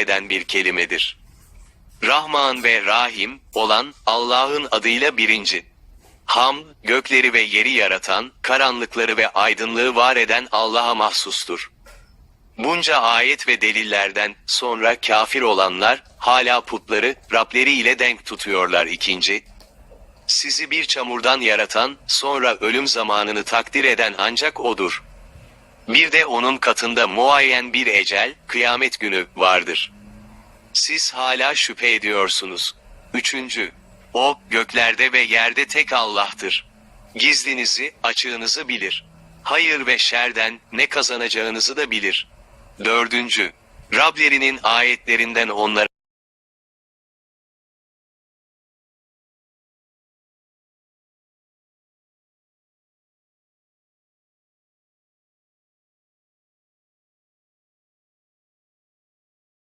eden bir kelimedir. Rahman ve Rahim olan Allah'ın adıyla birinci. Ham, gökleri ve yeri yaratan, karanlıkları ve aydınlığı var eden Allah'a mahsustur. Bunca ayet ve delillerden sonra kafir olanlar hala putları Rableri ile denk tutuyorlar ikinci. Sizi bir çamurdan yaratan, sonra ölüm zamanını takdir eden ancak O'dur. Bir de O'nun katında muayyen bir ecel, kıyamet günü vardır. Siz hala şüphe ediyorsunuz. Üçüncü, O göklerde ve yerde tek Allah'tır. Gizlinizi, açığınızı bilir. Hayır ve şerden ne kazanacağınızı da bilir. Dördüncü, Rablerinin ayetlerinden onlara